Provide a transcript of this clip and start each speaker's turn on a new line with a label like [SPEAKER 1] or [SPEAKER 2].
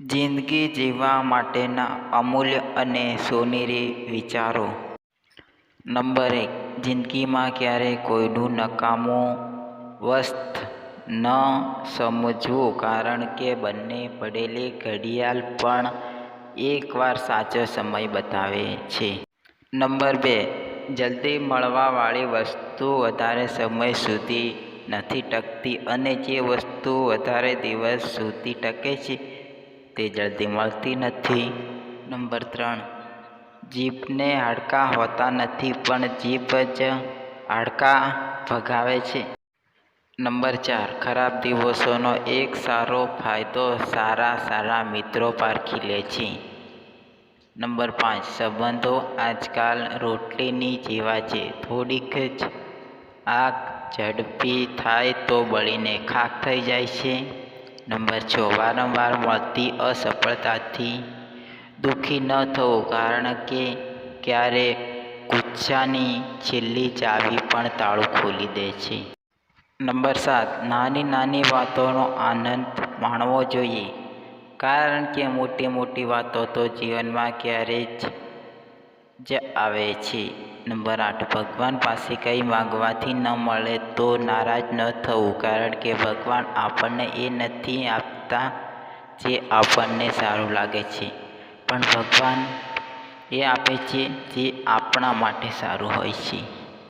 [SPEAKER 1] જિંદગી જીવવા માટેના અમૂલ્ય અને સોનેરી વિચારો. નંબર એક, જિંદગીમાં ક્યારેય કોઈનું નકામું વસ્ત ન સમજવું, કારણ કે બંને પડેલી ઘડિયાળ પણ એકવાર સાચો સમય બતાવે છે. નંબર બે, જલ્દી મળવાવાળી વસ્તુ વધારે સમય સુધી નથી ટકતી અને જે વસ્તુ વધારે દિવસ સુધી ટકે છે તે જલ્દી મળતી નથી. નંબર ત્રણ. જીભને હાડકાં હોતા નથી, પણ જીભ જ હાડકાં ભગાવે છે. નંબર ચાર. ખરાબ દિવસોનો એક સારો ફાયદો સારા સારા મિત્રો પારખી લે છે. નંબર પાંચ. સંબંધો આજકાલ રોટલીની જેવા છે. થોડીક જ આગ ઝડપી થાય તો બળીને ખાખ થઈ જાય છે. નંબર છ. વારંવાર મળતી અસફળતાથી દુઃખી ન થવું, કારણ કે ક્યારે ગુસ્સાની છેલ્લી ચાવી પણ તાળું ખોલી દે છે. નંબર સાત. નાની નાની વાતોનો આનંદ માણવો જોઈએ, કારણ કે મોટી મોટી વાતો તો જીવનમાં ક્યારેય જ આવે છે. નંબર આઠ, ભગવાન પાસે કંઈ માંગવાથી ન મળે તો નારાજ ન થવું, કારણ કે ભગવાન આપણને એ નથી આપતા જે આપણને સારું લાગે છે. પણ ભગવાન એ આપે છે જે આપણા માટે સારું હોય છે.